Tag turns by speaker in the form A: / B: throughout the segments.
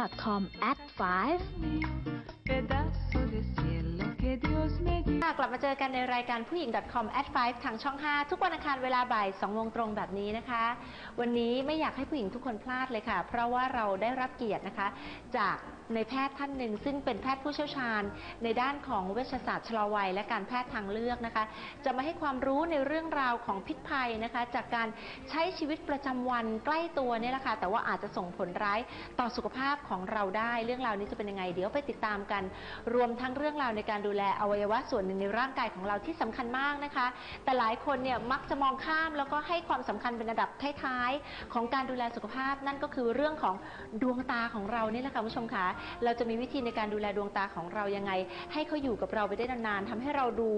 A: facebook.com at 5
B: กลับมาเจอกันในรายการผู้หญิง .com at 5ทางช่อง 5 ทุกวันอังคารเวลาบ่าย2โมงตรงแบบนี้นะคะ วันนี้ไม่อยากให้ผู้หญิงทุกคนพลาดเลยค่ะ เพราะว่าเราได้รับเกียรตินะคะจาก ในแพทย์ท่านหนึ่ง ซึ่งเป็นแพทย์ผู้เชี่ยวชาญ ในด้านของเวชศาสตร์ชะลอวัยและการแพทย์ทางเลือกนะคะ จะมาให้ความรู้ในเรื่องราวของพิษภัยนะคะ จากการใช้ชีวิตประจำวันใกล้ตัวเนี่ยแหละค่ะแต่ว่าอาจจะส่งผลร้ายต่อสุขภาพของเราได้ เรื่องราวนี้จะเป็นยังไงเดี๋ยวไปติดตามกัน รวมทั้งเรื่องราวในการดูแลอวัยวะส่วนหนึ่งในร่างกายของเราที่สำคัญมากนะคะ แต่หลายคนเนี่ยมักจะมองข้ามแล้วก็ให้ความสำคัญเป็นระดับท้ายๆของการดูแลสุขภาพนั่นก็คือเรื่องของดวงตาของเรานี่แหละค่ะคุณผู้ชมคะเราจะมีวิธีในการดูแลดวงตาของเรายังไง ให้เขาอยู่กับเราไปได้นานๆทำให้เราดู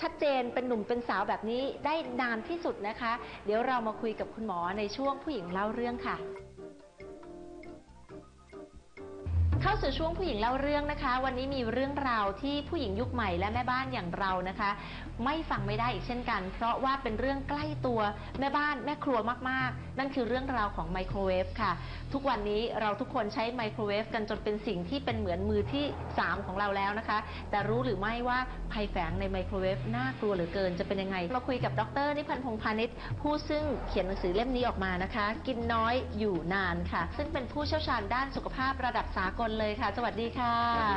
B: ชัดเจนเป็นหนุ่มเป็นสาวแบบนี้ได้นานที่สุดนะคะ เดี๋ยวเรามาคุยกับคุณหมอในช่วงผู้หญิงเล่าเรื่องค่ะ เข้าสู่ช่วงผู้หญิงเล่าเรื่องนะคะ วันนี้มีเรื่องราวที่ผู้หญิงยุคใหม่และแม่บ้านอย่างเรานะคะ ไม่ฟังไม่ได้อีกเช่นกัน เพราะว่าเป็นเรื่องใกล้ตัวแม่บ้านแม่ครัวมากๆ นั่นคือเรื่องราวของไมโครเวฟค่ะ ทุกวันนี้เราทุกคนใช้ไมโครเวฟกันจนเป็นสิ่งที่เป็นเหมือนมือที่ 3 ของเราแล้วนะคะ แต่รู้หรือไม่ว่าภัยแฝงในไมโครเวฟน่ากลัวเหลือเกินจะเป็นยังไงมาคุยกับดรนิพันธ์พงพาณิชย์ผู้ซึ่งเขียนหนังสือเล่มนี้ออกมานะคะ กินน้อยอยู่นานค่ะ ซึ่งเป็นผู้เชี่ยวชาญด้านสุขภาพระดับสากลเลยค่ะ สวัสดีค่ะ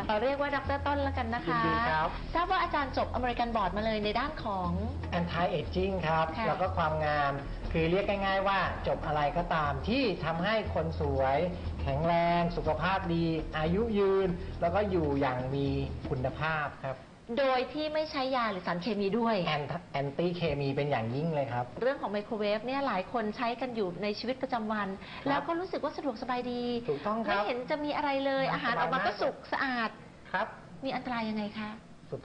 B: เราเรียกว่าดรต้นแล้วกันนะคะ
C: ยินดีครับ
B: ทราบว่าอาจารย์จบอเมริกันบอร์ดมาเลยในด้านของ
C: anti aging ครับ
B: ค่ะ
C: แล้วก็ความงาม คือเรียกง่าย ๆ ว่าจบอะไรก็ตามที่ทำให้คนสวย แข็งแรง สุขภาพดี อายุยืน แล้วก็อยู่อย่างมีคุณภาพครับ
B: โดยที่ไม่ใช้ยาหรือสารเคมีด้วย
C: แอนแอนตี้เคมีเป็นอย่างยิ่งเลยครับ
B: เรื่องของไมโครเวฟเนี่ยหลายคนใช้กันอยู่ในชีวิตประจำวัน แล้วก็รู้สึกว่าสะดวกสบายดี
C: ถูกต้องค
B: ไม่
C: รับ
B: เห็นจะมีอะไรเลย
C: สบาย
B: อาหารออกมาก็
C: มาก
B: สุกสะอาด
C: ครับ
B: มีอันตรายยังไงคะ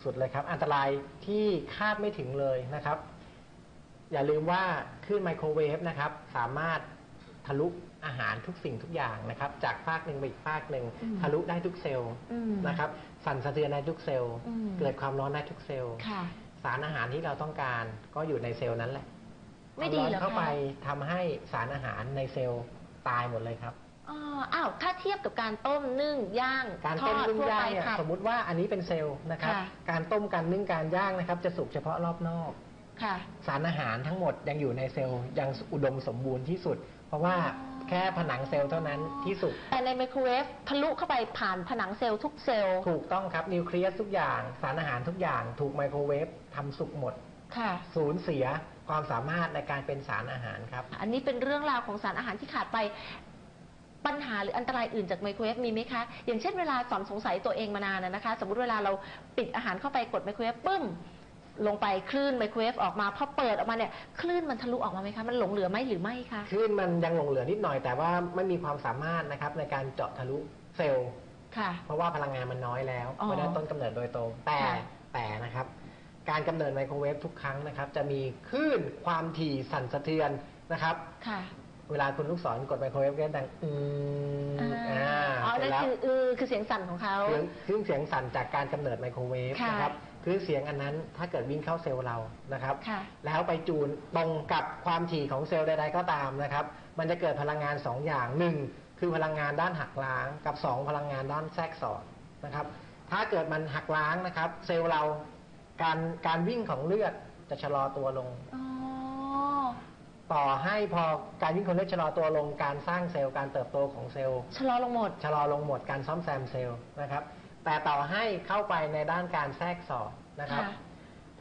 C: สุดๆเลยครับ อันตรายที่คาดไม่ถึงเลยนะครับ อย่าลืมว่าคลื่นไมโครเวฟนะครับ สามารถทะลุ อาหารทุกสิ่งทุกอย่างนะครับ จากภาคหนึ่งไปอีกภาคหนึ่ง
B: อืม
C: ทะลุได้ทุกเซลล์
B: อืม
C: นะครับ สั่นสะเทือนได้ทุกเซลล์
B: อืม
C: เกิดความร้อนได้ทุกเซลล์
B: ค่ะ
C: สารอาหารที่เราต้องการก็อยู่ในเซลล์นั้นแหละ
B: ไม่ดี
C: ควา
B: เหร
C: ร้
B: อ
C: อนเข้าไป
B: คะ
C: ทำให้สารอาหารในเซลล์ตายหมดเลยครับ
B: อ๋ออ้าวถ้าเทียบกับการต้มนึ่งย่าง
C: การ
B: ทอ
C: ต้ม
B: ด
C: นึ่ง
B: ทั่ว
C: ย่า
B: ไป
C: งเนี่ย
B: ค่ะ
C: สมมุติว่าอันนี้เป็นเซลล์นะครับ
B: ค่ะ
C: การต้มการนึ่งการย่างนะครับ จะสุกเฉพาะรอบนอก
B: ค่ะ
C: สารอาหารทั้งหมดยังอยู่ในเซลล์ยังอุดมสมบูรณ์ที่สุด เพราะว่า
B: อ๋อ
C: แค่ผนังเซลล์เท่านั้นที่สุก
B: แต่ในไมโครเวฟทะลุเข้าไปผ่านผนังเซลล์ทุกเซลล์
C: ถูกต้องครับนิวเคลียสทุกอย่างสารอาหารทุกอย่าง ถูกไมโครเวฟทำสุกหมด
B: ค่ะ
C: สูญเสียความสามารถในการเป็นสารอาหารครับ
B: อันนี้เป็นเรื่องราวของสารอาหารที่ขาดไป ปัญหาหรืออันตรายอื่นจากไมโครเวฟมีไหมคะ อย่างเช่นเวลาสอนสงสัยตัวเองมานานนะนะคะ สมมติเวลาเราปิดอาหารเข้าไปกดไมโครเวฟปึ้ม ลงไปคลื่นไมโครเวฟออกมาพอเปิดออกมาเนี่ยคลื่นมันทะลุออกมาไหมคะมันหลงเหลือไหมหรือไม่คะ
C: คลื่นมันยังหลงเหลือนิดหน่อยแต่ว่าไม่มีความสามารถนะครับในการเจาะทะลุเซลล์
B: ค่ะ
C: เพราะว่าพลังงานมันน้อยแล้ว
B: อ๋อ
C: ไม่ได้ต้นกำเนิดโดยตรง แต่
B: ค่ะ
C: แต่นะครับ การกำเนิดไมโครเวฟทุกครั้งนะครับ จะมีคลื่นความถี่สั่นสะเทือนนะครับ
B: ค่ะ
C: เวลาคุณลูกศรกดไมโครเวฟก็ดังอืม
B: อ่า
C: อ่า
B: อ๋อ
C: เสร็
B: นั่
C: จ
B: น
C: แล้ว
B: คือเออคือเสียงสั่นของเขา
C: เสียงคลื่นเสียงสั่นจากการกำเนิดไมโครเวฟ
B: ค่ะ
C: นะครับ คลื่นเสียงอันนั้นถ้าเกิดวิ่งเข้าเซลล์เรานะครับ
B: ค่ะ
C: แล้วไปจูนตรงกับความถี่ของเซลล์ใดๆก็ตามนะครับ มันจะเกิดพลังงาน 2 อย่างหนึ่งคือพลังงานด้านหักล้างกับ 2 พลังงานด้านแทรกซ้อนนะครับ ถ้าเกิดมันหักล้างนะครับ เซลล์เราการการวิ่งของเลือดจะชะลอตัวลง
B: อ๋อ
C: ต่อให้พอการวิ่งของเลือดชะลอตัวลงการสร้างเซลล์การเติบโตของเซลล์
B: ชะลอลงหมด
C: ชะลอลงหมดการซ่อมแซมเซลล์นะครับ แต่ต่อให้เข้าไปในด้านการแทรกสอดนะครับ
B: ค่ะ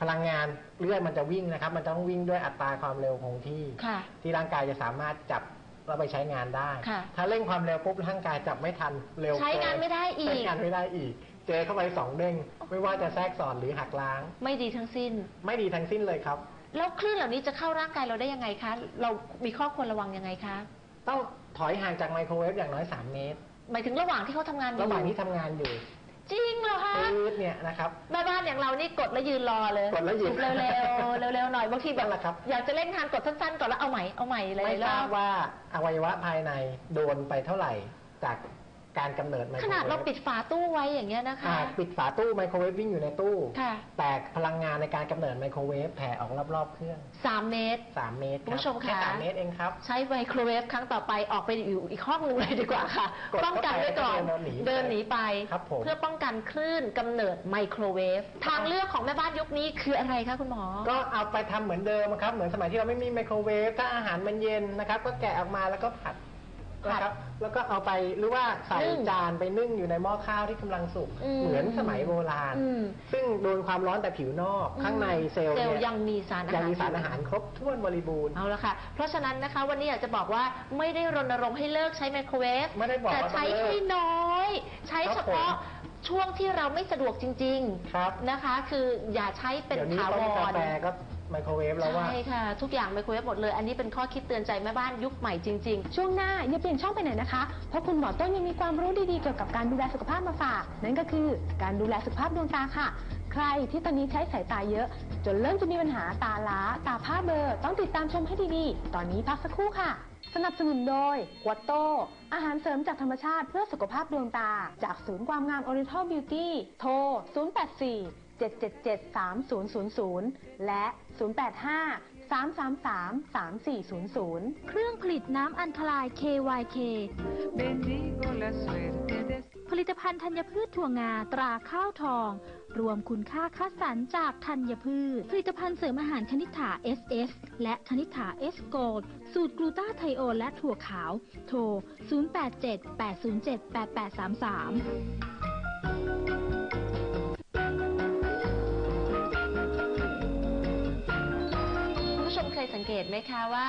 C: พลังงานเลือดมันจะวิ่งนะครับ มันต้องวิ่งด้วยอัตราความเร็วคงที่
B: ค่ะ
C: ที่ร่างกายจะสามารถจับเราไปใช้งานได้
B: ค่ะ
C: ถ้าเร่งความเร็วปุ๊บร่างกายจับไม่ทันเร็ว
B: ใช้งานไม่ได้อีก
C: ใช้งานไม่ได้อีก เจอเข้าไปสองเด้งไม่ว่าจะแทรกสอนหรือหักล้าง
B: ไม่ดีทั้งสิ้น
C: ไม่ดีทั้งสิ้นเลยครับ
B: แล้วคลื่นเหล่านี้จะเข้าร่างกายเราได้ยังไงคะ เรามีข้อควรระวังยังไงคะ
C: ต้องถอยห่างจากไมโครเวฟอย่างน้อย 3 เมตร
B: หมายถึงระหว่างที่เขาทำงานอยู่
C: ระหว่างที่ทำงานอยู่
B: จริงเหรอคะ
C: ปื๊ดเนี่ยนะครับ
B: แม่บ้านอย่างเรานี่กดแล้วยืนรอเลย
C: กดแล้วยืน
B: เร็วๆเร็วๆหน่อยบางทีแบ
C: นั่
B: บ
C: นแหละครับ
B: อยากจะเล่นทานกดสั้นๆก่อนแล้วเอาใหม่เอาใหม่เลย
C: ไม่ทราบว่าอวัยวะภายในโดนไปเท่าไหร่จาก การกำเนิดไมโคร
B: ข
C: เวฟ
B: นาดเราปิดฝาตู้ไว้อย่างเงี้ยนะคะ
C: อ่าปิดฝาตู้ไมโครเวฟวิ่งอยู่ในตู้
B: ค่ะ
C: แต่พลังงานในการกำเนิดไมโครเวฟแผ่ออกรอบๆเครื่อง
B: สามเมตร
C: 3 เมตร
B: คุณผู้ชม
C: แค่
B: คะ
C: สามเมตรเองครับ
B: ใช้ไมโครเวฟครั้งต่อไปออกไปอยู่อีกห้องหนึงเลยดีกว่าค่ะ
C: กด
B: ป้องกันไว้ก่อน
C: เข้าไปแล้วก็เดิ
B: เดิน
C: น
B: ห
C: หนี
B: นีไป
C: ครับผม
B: เพื่อป้องกันคลื่นกำเนิดไมโครเวฟทางเลือกของแม่บ้านยุคนี้คืออะไรคะคุณหมอ
C: ก็เอาไปทำเหมือนเดิมครับเหมือนสมัยที่เราไม่มีไมโครเวฟถ้าอาหารมันเย็นนะครับก็แกะออกมาแล้วก็ผัด
B: ผัด
C: นะครับแล้วก็เอาไปหรือว่าใส่
B: นึ่ง
C: จานไปนึ่งอยู่ในหม้อข้าวที่กำลังสุก
B: อืม
C: เหมือนสมัยโบราณ
B: อืม
C: ซึ่งโดนความร้อนแต่ผิวนอก ข้างในเซลล์
B: เซลล์
C: เนี่ย
B: ยังมีสารอาหาร
C: ยังมีสารอาหารครบถ้วนบริบูรณ์
B: เอาละค่ะ เพราะฉะนั้นนะคะ วันนี้อยากจะบอกว่าไม่ได้รณรงค์ให้เลิกใช้ไมโครเวฟ
C: ไม่ได้บอก
B: แต่
C: ว่าต้อง
B: ใช้
C: เลิก
B: ให้น้อย ใช้
C: ครับ
B: เฉพาะ
C: ผม
B: ช่วงที่เราไม่สะดวกจริง
C: ครับ
B: ๆนะคะ คืออย่าใช้เป็น
C: เดี๋ยวนี้
B: ถาว
C: ต้มการ แฟก็ ไมโครเวฟแล้วว่า
B: ใช่ค่ะ ทุกอย่างไมโครเวฟหมดเลย อันนี้เป็นข้อคิดเตือนใจแม่บ้านยุคใหม่จริง ๆ
A: ช่วงหน้าอย่าเปลี่ยนช่องไปไหนนะคะ เพราะคุณหมอต้นยังมีความรู้ดีๆเกี่ยวกับการดูแลสุขภาพมาฝาก นั่นก็คือการดูแลสุขภาพดวงตาค่ะ ใครที่ตอนนี้ใช้สายตาเยอะ จนเริ่มจะมีปัญหาตาล้า ตาผ้าเบลอต้องติดตามชมให้ดีๆ ตอนนี้พักสักครู่ค่ะ สนับสนุนโดยกัวโต อาหารเสริมจากธรรมชาติเพื่อสุขภาพดวงตา จากศูนย์ความงาม Oriental Beauty โทร 084 777 3000 และ 085 333 3400
D: เครื่องผลิตน้ำอัญคลาย KYK ผลิตภัณฑ์ธัญพืชถั่วงาตราข้าวทอง รวมคุณค่าคัดสรรจากธัญพืช ผลิตภัณฑ์เสริมอาหารคณิษฐา SS และคณิษฐา S Gold สูตรกลูตาไทโอนและถั่วขาว โทร 0878078833
B: งเกตไหมคะว่า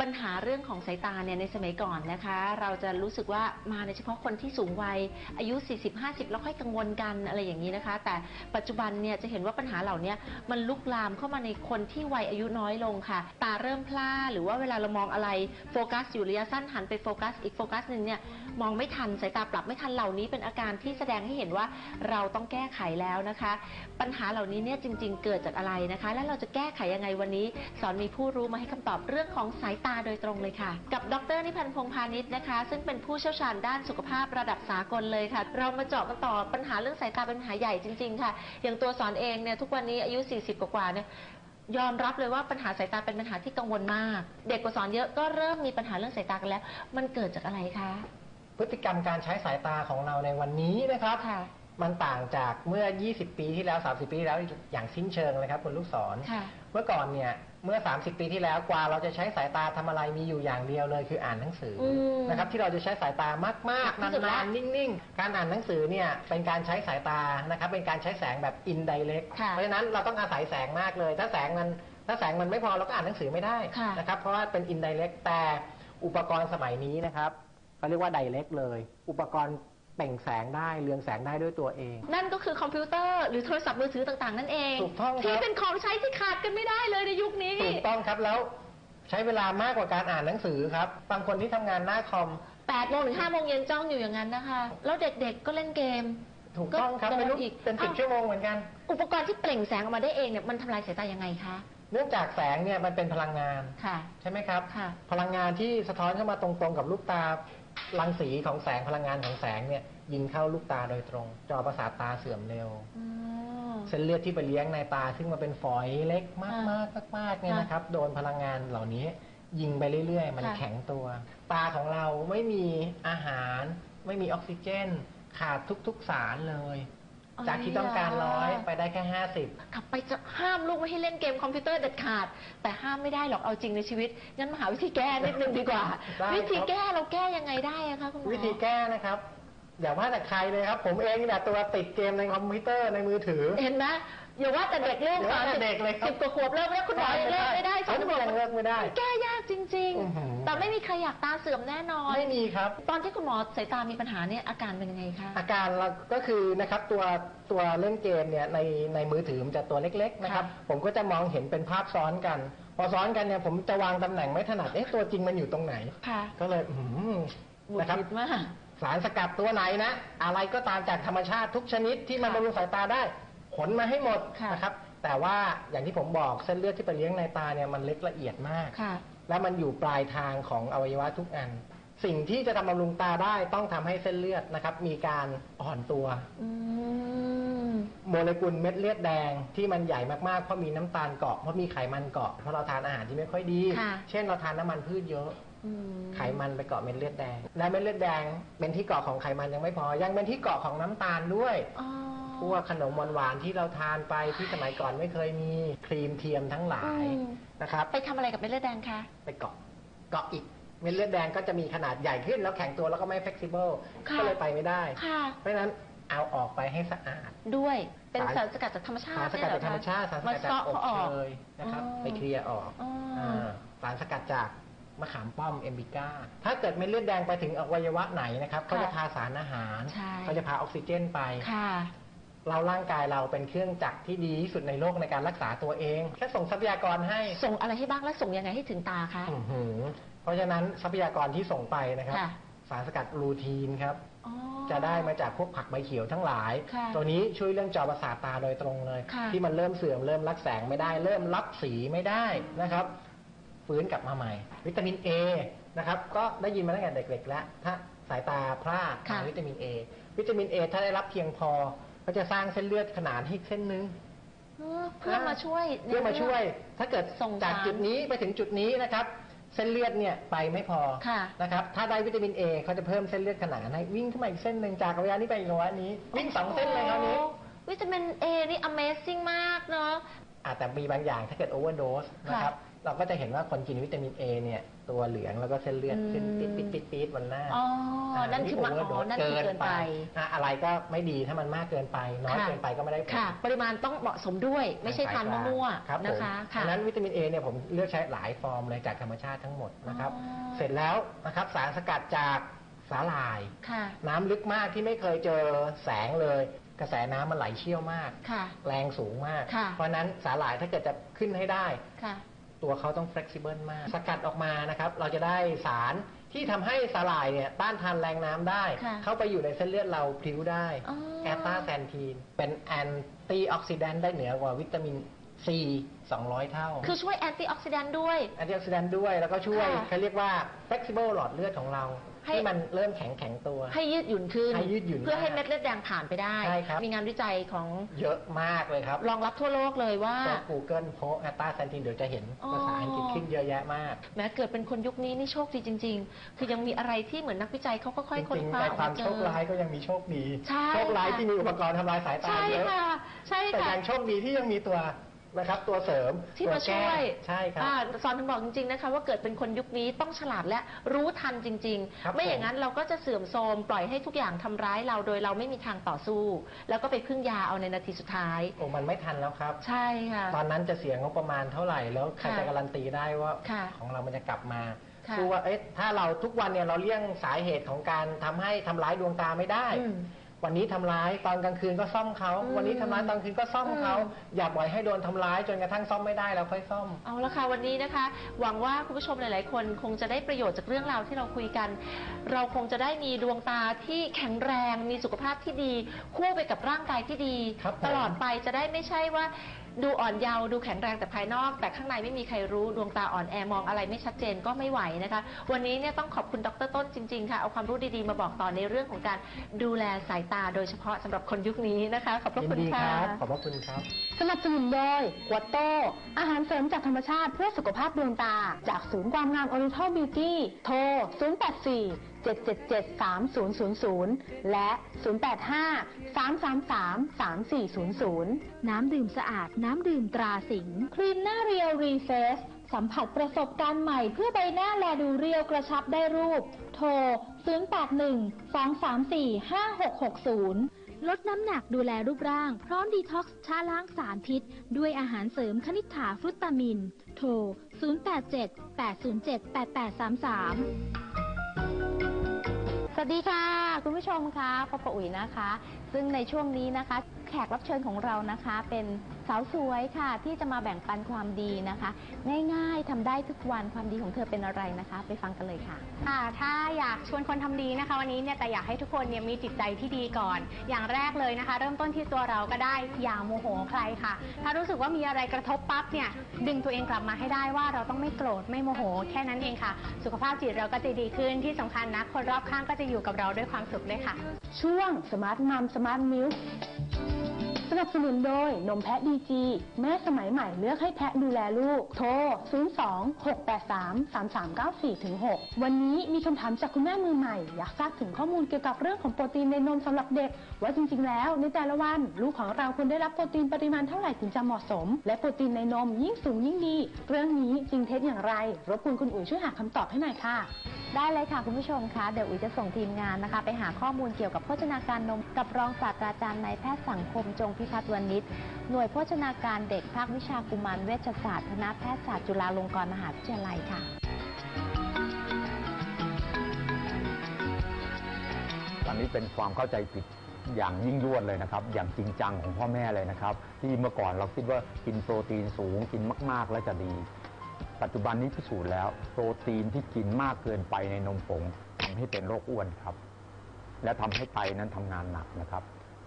B: ปัญหาเรื่องของสายตาเนี่ยในสมัยก่อนนะคะ เราจะรู้สึกว่ามาในเฉพาะคนที่สูงวัยอายุ 40-50 แล้วค่อยกังวลกันอะไรอย่างนี้นะคะ แต่ปัจจุบันเนี่ยจะเห็นว่าปัญหาเหล่านี้มันลุกลามเข้ามาในคนที่วัยอายุน้อยลงค่ะ ตาเริ่มพล่าหรือว่าเวลาเรามองอะไรโฟกัสอยู่ระยะสั้นหันไปโฟกัสอีกโฟกัสหนึ่งเนี่ย มองไม่ทันสายตาปรับไม่ทันเหล่านี้เป็นอาการที่แสดงให้เห็นว่าเราต้องแก้ไขแล้วนะคะ ปัญหาเหล่านี้เนี่ยจริง ๆ เกิดจากอะไรนะคะ และเราจะแก้ไขยังไงวันนี้ สอนมีผู้รู้มาให้คำตอบเรื่องของสายตาโดยตรงเลยค่ะ กับดรนิพันธ์พงพาณิชย์นะคะ ซึ่งเป็นผู้เชี่ยวชาญด้านสุขภาพระดับสากลเลยค่ะ เรามาเจาะกันต่อปัญหาเรื่องสายตาเป็นปัญหาใหญ่จริง ๆ ค่ะ อย่างตัวสอนเองเนี่ยทุกวันนี้อายุ 40 กว่าเนี่ยยอมรับเลยว่าปัญหาสายตาเป็นปัญหาที่กังวลมาก เด็กกว่าสอนเยอะก็เริ่มมีปัญหาเรื่องสายตากันแล้ว มันเกิดจากอะไรคะ
C: พฤติกรรมการใช้สายตาของเราในวันนี้นะครับ
B: ค่ะ
C: มันต่างจากเมื่อ 20 ปีที่แล้ว 30 ปีที่แล้วอย่างสิ้นเชิงเลยครับคุณลูกศร
B: ค่ะ
C: เมื่อก่อนเนี่ยเมื่อ 30 ปีที่แล้วกว่าเราจะใช้สายตาทำอะไรมีอยู่อย่างเดียวเลยคืออ่านหนังสืออ
B: ม
C: นะครับที่เราจะใช้สายตามากๆ
B: ที่สุดละ
C: นานๆนิ่งๆ การอ่านหนังสือเนี่ยเป็นการใช้สายตานะครับเป็นการใช้แสงแบบ indirect
B: ค่ะ
C: เพราะฉะนั้นเราต้องอาศัยแสงมากเลย ถ้าแสงมันถ้าแสงมันไม่พอเราก็อ่านหนังสือไม่ได้
B: ค่ะ
C: นะครับเพราะว่าเป็น indirect แต่อุปกรณ์สมัยนี้นะครับ เขาเรียกว่า direct เลย อุปกรณ์เปล่งแสงได้เรืองแสงได้ด้วยตัวเอง
B: นั่นก็คือคอมพิวเตอร์หรือโทรศัพท์มือถือต่างๆ นั่นเอง
C: ถูกต้องครับ
B: ที่เป็นของใช้ที่ขาดกันไม่ได้เลยในยุคนี้
C: ถูกต้องครับแล้วใช้เวลามากกว่าการอ่านหนังสือครับ บางคนที่ทำงานหน้าคอม
B: 8โมงถึง5โมงเย็นจ้องอยู่อย่างนั้นนะคะ แล้วเด็กๆก็เล่นเกม
C: ถูกต้องครับ
B: ก็โดน
C: ไม่รู้
B: อีก
C: เป็นสิบ
B: อ้าว
C: ชั่วโมงเหมือนกัน
B: อุปกรณ์ที่เปล่งแสงออกมาได้เองเนี่ยมันทำลายสายตายังไงคะ
C: เนื่องจากแสงเนี่ยมันเป็นพลังงาน
B: ค่ะ
C: ใช่ไหมครับ
B: ค่ะ
C: พลังงานที่สะท้อนเข้ามาตรงๆกับลูกตา รังสีของแสงพลังงานของแสงเนี่ยยิงเข้าลูกตาโดยตรง จอประสาทตาเสื่อมเร็ว
B: อ๋อ
C: เส้นเลือดที่ไปเลี้ยงในตาซึ่งมาเป็นฝอยเล็กมาก
B: อ่ามา
C: กมากๆเนี่ย
B: ค่ะ
C: นะครับ โดนพลังงานเหล่านี้ ยิงไปเรื่อย ๆ มัน
B: ค่ะ
C: แข็งตัว ตาของเราไม่มีอาหาร ไม่มีออกซิเจน ขาดทุกๆสารเลย จากที่ต้องการร้อยไปได้แค่ห้าสิบ
B: กลับไปจะห้ามลูกไม่ให้เล่นเกมคอมพิวเตอร์เด็ดขาด แต่ห้ามไม่ได้หรอกเอาจริงในชีวิต งั้นมาหาวิธีแก้นิดนึงดีกว่า
C: ได้ครับ
B: วิธีแก้เราแก้ยังไงได้อะคะคุณหมอ
C: วิธีแก้นะครับอย่าว่าแต่ใครเลยครับ ผมเองนี่แหละตัวติดเกมในคอมพิวเตอร์ในมือถือ
B: เห็นไหม อย่าว่าแต่เด็กเลิก
C: อย่า
B: สอ
C: ว่านแต่เด็กเลยครับ
B: สิบกว่าขวบเลิกแล้วคุณหมอยังเลิกไม่ได้สอน
C: ผม
B: บอก
C: ยังเลิกไม่ได้
B: แก้ยากจริง
C: อื้อหือ
B: ๆ แต่ไม่มีใครอยากตาเสื่อมแน่นอน
C: ไม่มีครับ
B: ตอนที่คุณหมอสายตามีปัญหาเนี่ยอาการเป็นยังไงคะ
C: อาการเราก็คือนะครับตัวตัวเล่นเกมเนี่ยในในมือถือมันจะตัวเล็กๆนะครับ
B: ค่ะ
C: ผมก็จะมองเห็นเป็นภาพซ้อนกัน พอซ้อนกันเนี่ยผมจะวางตำแหน่งไม่ถนัดเอ๊ะตัวจริงมันอยู่ตรงไหน
B: ค่ะ
C: ก็เลยอื้อหือ
B: หงุด
C: นะครับ
B: หงิดมาก
C: สารสกัดตัวไหนนะ อะไรก็ตามจากธรรมชาติทุกชนิดที่มัน
B: ค่ะ
C: บำรุงสายตาได้ ขนมาให้หมด
B: ค่ะ
C: นะครับ แต่ว่าอย่างที่ผมบอกเส้นเลือดที่ไปเลี้ยงในตาเนี่ยมันเล็กละเอียดมาก
B: ค่ะ
C: แล้วมันอยู่ปลายทางของอวัยวะทุกอัน สิ่งที่จะทำบำรุงตาได้ต้องทำให้เส้นเลือดนะครับ มีการอ่อนตัว
B: อืม
C: โมเลกุลเม็ดเลือดแดงที่มันใหญ่มากๆเพราะมีน้ำตาลเกาะเพราะมีไขมันเกาะเพราะเราทานอาหารที่ไม่ค่อยดี
B: ค่ะ
C: เช่นเราทานน้ำมันพืชเยอะ
B: อืม
C: ไขมันไปเกาะเม็ดเลือดแดง และเม็ดเลือดแดงเป็นที่เกาะของไขมันยังไม่พอ ยังเป็นที่เกาะของน้ำตาลด้วย
B: อ๋อ
C: พวกขนมหวานๆที่เราทานไปที่สมัยก่อนไม่เคยมีครีมเทียมทั้งหลาย
B: อืม
C: นะครับ
B: ไปทำอะไรกับเม็ดเลือดแดงคะ
C: ไปเกาะเกาะอีกเม็ดเลือดแดงก็จะมีขนาดใหญ่ขึ้น แล้วแข็งตัวแล้วก็ไม่ flexible
B: ค่ะ
C: ก็เลยไปไม่ได้
B: ค่ะ
C: เพราะฉะนั้นเอาออกไปให้สะอาด
B: ด้วยเป็น
C: สาร
B: สารสกัดจากธรรมชาติ
C: สารสกัดจากธรรมชาติสารส
B: มา
C: กัดจาก
B: เซาะ
C: อบ
B: เขาออก
C: เชยนะครับ
B: อ๋อ
C: ไปเคลียร์ออก
B: อ๋ออา
C: สารสกัดจากมะขามป้อมเอมบิก้าถ้าเกิดเม็ดเลือดแดงไปถึงอวัยวะไหนนะครับเขาจะพาสารอาหาร
B: ใช่
C: เขาจะพาออกซิเจนไป
B: ค่ะ
C: เราร่างกายเราเป็นเครื่องจักรที่ดีที่สุดในโลกในการรักษาตัวเองแค่ส่งทรัพยากรให้
B: ส่งอะไรให้บ้างและส่งยังไงให้ถึงตาคะ
C: อื้อหือเพราะฉะนั้นทรัพยากรที่ส่งไปนะครับ
B: ค่ะ
C: สารสกัดรูทีนครับ
B: อ๋อ
C: จะได้มาจากพวกผักใบเขียวทั้งหลาย
B: ค่ะ
C: ตัวนี้ช่วยเรื่องจอประสาทตาโดยตรงเลย
B: ค่ะ
C: ที่มันเริ่มเสื่อมเริ่มรับแสงไม่ได้ เริ่มรับสีไม่ได้นะครับ ฟื้นกลับมาใหม่ วิตามิน A นะครับ ก็ได้ยินมาตั้งแต่เด็กๆแล้ว ถ้าสายตาพร่า
B: ค่ะ
C: ทานวิตามิน A วิตามิน A ถ้าได้รับเพียงพอ ก็จะสร้างเส้นเลือดขนานให้อีกเส้นนึง
B: เออเพื่อมาช่วย
C: เพื่อมาช่วย ถ้าเกิด
B: ส่ง
C: จาก
B: สาร
C: จุดนี้ไปถึงจุดนี้นะครับ เส้นเลือดเนี่ยไปไม่พอ
B: ค่ะ
C: นะครับ ถ้าได้วิตามิน A เขาจะเพิ่มเส้นเลือดขนานให้วิ่งขึ้นมาอีกเส้นหนึ่งจากระยะนี้ไปอีกระยะนี้ วิ่งสองเส้นเลยคราวนี้
B: โอ้วิตามินเอนี่ Amazing มากเนาะ
C: อาจแต่มีบางอย่างถ้าเกิดโอเวอร์โดสนะครับ เราก็จะเห็นว่าคนกินวิตามิน A เนี่ย ตัวเหลืองแล้วก็เส้นเลือดขึ้น
B: อื
C: ปิด
B: ม
C: ปิดปิดปิดบนหน้า
B: อ๋ออนั่นคือมัน
C: โเวอร์
B: อ๋อ
C: โดส
B: นั่นคือเกินไป
C: อะอะไรก็ไม่ดีถ้ามันมากเกินไป น้อย
B: ค่ะ
C: เกินไปก็ไม่ได้ผล
B: ค่ะ ปริมาณต้องเหมาะสมด้วย ไม่ใช่ทานมั่ว
C: ครับ
B: ๆ
C: ผม
B: นะคะค่ะ
C: ดังนั้นวิตามิน A เนี่ยผมเลือกใช้หลายฟอร์มเลยจากธรรมชาติทั้งหมดนะครับ
B: อ๋อ
C: เสร็จแล้วนะครับสารสกัดจากสาหร่าย
B: ค่ะ
C: น้ำลึกมากที่ไม่เคยเจอแสงเลย กระแสน้ำมันไหลเชี่ยวมาก
B: ค่ะ
C: แรงสูงมาก
B: ค่ะ
C: เพราะฉะนั้นสาหร่ายถ้าเกิดจะขึ้นให้ได้
B: ค่ะ
C: ตัวเขาต้อง flexible มาก สกัดออกมานะครับ เราจะได้สารที่ทำให้สาหร่ายเนี่ยต้านทานแรงน้ำได้
B: ค่ะ
C: เข้าไปอยู่ในเส้นเลือดเราพลิ้วได้
B: อ๋อ
C: แอตตาแซนทีน เป็นแอนตี้ออกซิแดนต์ได้เหนือกว่าวิตามินซี200 เท่า
B: คือช่วยแอนตี้ออกซิแดนต์ด้วย
C: แอนตี้ออกซิแดนต์ด้วย แล้วก็ช่วย
B: ค่ะ
C: เขาเรียกว่า flexible หลอดเลือดของเรา
B: ให้
C: ที่มันเริ่มแข็งแข็งตัว
B: ให้ยืดหยุ่นขึ้น
C: ให้ยืดหยุ่น
B: เพื่อให้
C: ได้
B: เม็ดเลือดแดงผ่านไปได้
C: ใช่ครับ
B: มีงานวิจัยของ
C: เยอะมากเลยครับ
B: รองรับทั่วโลกเลยว่า
C: ก็ Google โพแอตตาแซนทีนเดี๋ยวจะเห็น
B: อ๋อ
C: ภาษาอังกฤษขึ้นเยอะแยะมาก
B: แม้เกิดเป็นคนยุคนี้นี่โชคดีจริง ๆ คือยังมีอะไรที่เหมือนนักวิจัยเขาก็ค่อย
C: จ
B: ค้น
C: ริง
B: ค
C: ๆ
B: ว้า
C: แต่
B: ออก
C: ความ
B: มาเจ
C: โช
B: อ
C: คร้ายก็ยังมีโชคดี
B: ใช่
C: โชคร้าย
B: ค่ะ
C: ที่มีอุปกรณ์ทำลายสายตา
B: ใช่
C: เยอะ
B: ค่ะ ใช่
C: แต่
B: ค่ะ
C: ยังโชคดีที่ยังมีตัว นะครับ ตัวเสริม
B: ที่
C: ตัว
B: มา
C: แก้
B: ช่วย
C: ใช่ครับ
B: อ่าสอนถึงบอกจริงๆนะคะว่าเกิดเป็นคนยุคนี้ต้องฉลาดและรู้ทันจริง
C: ครับ
B: ๆไม่อย่าง
C: ผม
B: นั้นเราก็จะเสื่อมโทรมปล่อยให้ทุกอย่างทำร้ายเราโดยเราไม่มีทางต่อสู้ แล้วก็ไปพึ่งยาเอาในนาทีสุดท้าย
C: โอ้มันไม่ทันแล้วครับ
B: ใช่ค่ะ
C: ตอนนั้นจะเสียงบประมาณเท่าไหร่แล้วใคร
B: ค่ะ
C: จะการันตีได้ว่า
B: ค่ะ
C: ของเรามันจะกลับมา
B: ค่ะ
C: คือว่าเอ๊ะถ้าเราทุกวันเนี่ยเราเลี่ยงสาเหตุของการทำให้ทำร้ายดวงตาไม่ได้
B: อืม
C: วันนี้ทำร้ายตอนกลางคืนก็ซ่อมเขา
B: อืม
C: วันนี้ทำร้ายตอนกลางคืนก็ซ่อมเขา
B: อืม
C: อย่าปล่อยให้โดนทำร้ายจนกระทั่งซ่อมไม่ได้แล้วค่อยซ่อม
B: เอาละค่ะวันนี้นะคะ หวังว่าคุณผู้ชมหลาย ๆ คนคงจะได้ประโยชน์จากเรื่องราวที่เราคุยกัน เราคงจะได้มีดวงตาที่แข็งแรง มีสุขภาพที่ดี คู่ไปกับร่างกายที่ดี
C: ครับผม
B: ตลอดไปจะได้ไม่ใช่ว่า ดูอ่อนเยาว์ดูแข็งแรงแต่ภายนอก แต่ข้างในไม่มีใครรู้ดวงตาอ่อนแอมองอะไรไม่ชัดเจนก็ไม่ไหวนะคะ วันนี้เนี่ยต้องขอบคุณดรต้นจริงๆค่ะเอาความรู้ดีๆมาบอกต่อในเรื่องของการดูแลสายตาโดยเฉพาะสำหรับคนยุคนี้นะคะ ขอบพระ
C: ยิน
B: คุณ
C: ดีค
B: ค่ะ
C: รับขอบพระคุณครับ
A: สนับสนุนโดยวัตโต อาหารเสริมจากธรรมชาติเพื่อสุขภาพดวงตา จากศูนย์ความงามออริทัลบิวตี้โทร 084 777 3000 และ 085 333 3400
D: น้ำดื่มสะอาดน้ำดื่มตราสิง
A: ครีมหน้าเรียวรีเฟสสัมผัสประสบการณ์ใหม่เพื่อใบหน้าแลดูเรียวกระชับได้รูป โทร 081 234 5660
D: ลดน้ำหนักดูแลรูปร่าง พร้อมดีท็อกซ์ชาล้างสารพิษ ด้วยอาหารเสริมคณิษฐาฟรุตตามิน โทร 087 807 8833
A: สวัสดีค่ะ คุณผู้ชมคะพบกับอุ๋ยนะคะ ซึ่งในช่วงนี้นะคะ
E: แขกรับเชิญของเรานะคะ เป็นสาวสวยค่ะ ที่จะมาแบ่งปันความดีนะคะ ง่ายๆทำได้ทุกวันความดีของเธอเป็นอะไรนะคะ ไปฟังกันเลยค่ะ
F: ค่ะถ้าอยากชวนคนทำดีนะคะ วันนี้เนี่ยแต่อยากให้ทุกคนเนี่ยมีจิตใจที่ดีก่อน อย่างแรกเลยนะคะ เริ่มต้นที่ตัวเราก็ได้อย่าโมโหใครค่ะ ถ้ารู้สึกว่ามีอะไรกระทบปั๊บเนี่ยดึงตัวเองกลับมาให้ได้ว่าเราต้องไม่โกรธไม่โมโห แค่นั้นเองค่ะ สุขภาพจิตเราก็จะดีขึ้นที่สำคัญนะคนรอบข้างก็จะอยู่กับเราด้วยความสุขด้วยค่ะ
A: ช่วงสมาร์ทมัมสมาร์ทมิล สนับสนุนโดยนมแพะดีจี แม่สมัยใหม่เลือกให้แพะดูแลลูก โทร 02-683-3394-6 วันนี้มีคำถามจากคุณแม่มือใหม่ อยากทราบถึงข้อมูลเกี่ยวกับเรื่องของโปรตีนในนมสำหรับเด็ก ว่าจริงๆ แล้ว ในแต่ละวัน ลูกของเราควรได้รับโปรตีนปริมาณเท่าไหร่ถึงจะเหมาะสม และโปรตีนในนมยิ่งสูงยิ่งดี เรื่องนี้จริงเท็จอย่างไร รบกวนคุณอุ๋ยช่วยหาคำตอบให้หน่อยค่ะ
E: ได้เลยค่ะคุณผู้ชมคะเดี๋ยวอุ๋ยจะส่งทีมงานนะคะ ไปหาข้อมูลเกี่ยวกับโภชนาการนม กับรองศาสตราจารย์นายแพทย์สังคมจงพิพัฒน์วณิชหน่วยโภชนาการเด็กภาควิชากุมารเวชศาสตร์คณะแพทยศาสตร์จุฬาลงกรณ์มหาวิทยาลัยค่ะต
G: อนนี้เป็นความเข้าใจผิดอย่างยิ่งยวดเลยนะครับ อย่างจริงจังของพ่อแม่เลยนะครับ ที่เมื่อก่อนเราคิดว่ากินโปรตีนสูงกินมาก ๆ แล้วจะดี ปัจจุบันนี้พิสูจน์แล้ว โปรตีนที่กินมากเกินไปในนมผงทำให้เป็นโรคอ้วนครับ และทำให้ไตนั้นทำงานหนักนะครับ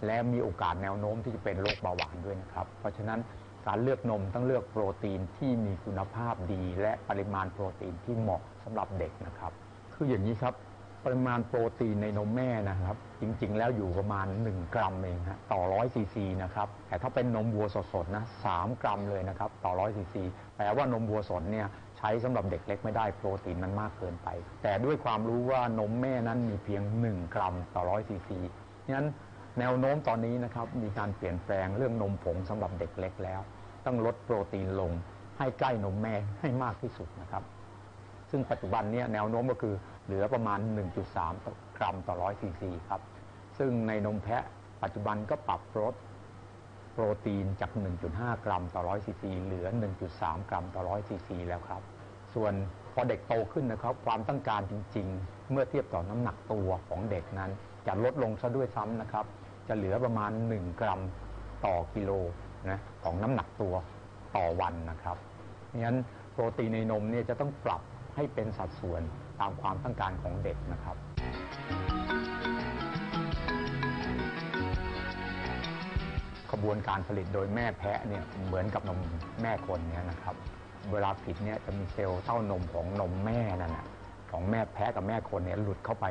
G: และมีโอกาสแนวโน้มที่จะเป็นโรคเบาหวานด้วยนะครับ เพราะฉะนั้นการเลือกนมต้องเลือกโปรตีนที่มีคุณภาพดี และปริมาณโปรตีนที่เหมาะสำหรับเด็กนะครับ คืออย่างนี้ครับ ปริมาณโปรตีนในนมแม่นะครับ จริงๆ แล้วอยู่ประมาณ 1 กรัมเองฮะต่อ100ซีซีนะครับแต่ถ้าเป็นนมวัวสดๆนะ3กรัมเลยนะครับต่อ100ซีซีแปลว่านมวัวสดเนี่ยใช้สำหรับเด็กเล็กไม่ได้โปรตีนมันมากเกินไป แต่ด้วยความรู้ว่านมแม่นั้นมีเพียง 1 กรัมต่อ100ซีซีนั้นแนวโน้มตอนนี้นะครับมีการเปลี่ยนแปลงเรื่องนมผงสำหรับเด็กเล็กแล้ว ต้องลดโปรตีนลงให้ใกล้นมแม่ให้มากที่สุดนะครับ ซึ่งปัจจุบันเนี่ยแนวโน้มก็คือเหลือประมาณ 1.3 กรัมต่อร้อยซีซีครับ ซึ่งในนมแพะปัจจุบันก็ปรับลดโปรตีนจาก 1.5 กรัมต่อร้อยซีซีเหลือ 1.3 กรัมต่อร้อยซีซีแล้วครับ ส่วนพอเด็กโตขึ้นนะครับ ความต้องการจริง ๆ เมื่อเทียบต่อน้ำหนักตัวของเด็กนั้น จะลดลงซะด้วยซ้ำนะครับ จะเหลือประมาณ 1 กรัมต่อกิโลนะของน้ำหนักตัวต่อวันนะครับเพราะฉะนั้นโปรตีนในนมเนี่ยจะต้องปรับ ให้เป็นสัดส่วนตามความต้องการของเด็กนะครับกระบวนการผลิตโดยแม่แพะเนี่ยเหมือนกับนมแม่คนเนี่ยนะครับ เวลาผิดเนี่ยจะมีเซลล์เต้านมของนมแม่นั่นนะของแม่แพะกับแม่คนเนี่ยหลุดเข้าไป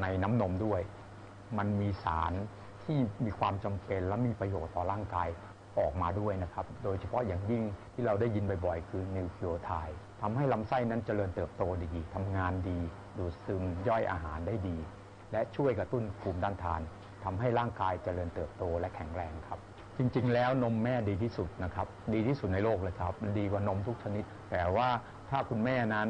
G: ในน้ำนมด้วย มันมีสารที่มีความจำเป็นและมีประโยชน์ต่อร่างกาย ออกมาด้วยนะครับ โดยเฉพาะอย่างยิ่งที่เราได้ยินบ่อยๆ คือนิวคลีโอไทด์ทำให้ลำไส้นั้นเจริญเติบโตดีทำงานดี ดูดซึมย่อยอาหารได้ดี และช่วยกระตุ้นภูมิต้านทานทำให้ร่างกายเจริญเติบโตและแข็งแรงครับ จริงๆ แล้วนมแม่ดีที่สุดนะครับ ดีที่สุดในโลกเลยครับ ดีกว่านมทุกชนิด แต่ว่าถ้าคุณแม่นั้น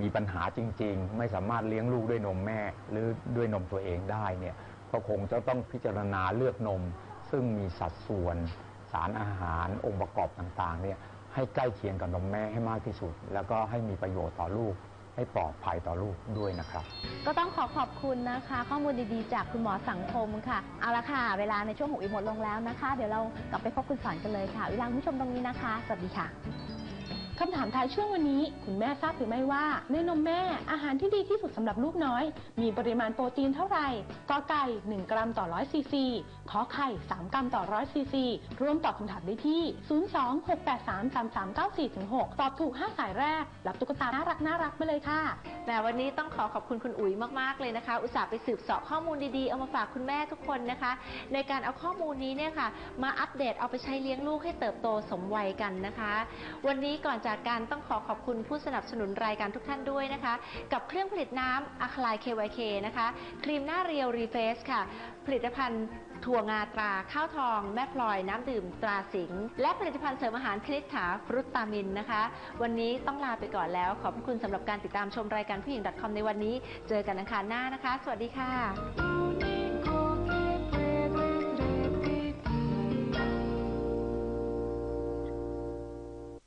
G: มีปัญหาจริง ๆ ไม่สามารถเลี้ยงลูกด้วยนมแม่ หรือด้วยนมตัวเองได้เนี่ยก็คงจะต้องพิจารณาเลือกนม ซึ่งมีสัดส่วน สารอาหารองค์ประกอบต่างๆเนี่ยให้ใกล้เคียงกับนมแม่ให้มากที่สุด แล้วก็ให้มีประโยชน์ต่อลูก ให้ปลอดภัยต่อลูกด้วยนะครับ
E: ก็ต้องขอขอบคุณนะคะ ข้อมูลดีๆ จากคุณหมอสังคมค่ะ เอาละค่ะ เวลาในช่วงหกอีหมดลงแล้วนะคะ เดี๋ยวเรากลับไปพบคุณสอนกันเลยค่ะเวลาคุณผู้ชมตรงนี้นะคะ สวัสดีค่ะ
A: คำถามท้ายช่วงวันนี้ คุณแม่ทราบหรือไม่ว่าในนมแม่อาหารที่ดีที่สุดสำหรับลูกน้อย มีปริมาณโปรตีนเท่าไหร่กอไก่ 1 กรัมต่อ100ซีซีขอไข่ 3 กรัมต่อ100ซีซีร่วมตอบคำถามได้ที่ 026833394-6 ตอบถูก 5 สายแรก รับตุ๊กตาน่ารักน่ารักไปเลยค่ะ
B: แต่วันนี้ต้องขอขอบคุณคุณอุ๋ยมากๆเลยนะคะ อุตส่าห์ไปสืบเสาะข้อมูลดีๆ เอามาฝากคุณแม่ทุกคนนะคะ ในการเอาข้อมูลนี้เนี่ยค่ะ มาอัปเดตเอาไปใช้เลี้ยงลูกให้เติบโตสมวัยกันนะคะ วันนี้ก่อนจากการต้องขอขอบคุณผู้สนับสนุนรายการทุกท่านด้วยนะคะ กับเครื่องผลิตน้ำอะคลาย KYK นะคะ ครีมหน้าเรียวรีเฟสค่ะ ผลิตภัณฑ์ถั่วงาตราข้าวทอง แม่พลอยน้ำดื่มตราสิง และผลิตภัณฑ์เสริมอาหารคลิกถาฟรุตตามินนะคะ วันนี้ต้องลาไปก่อนแล้ว ขอบพระคุณสำหรับการติดตามชมรายการผู้หญิง .com ในวันนี้ เจอกันอังคารหน้านะคะ สวัสดีค่ะ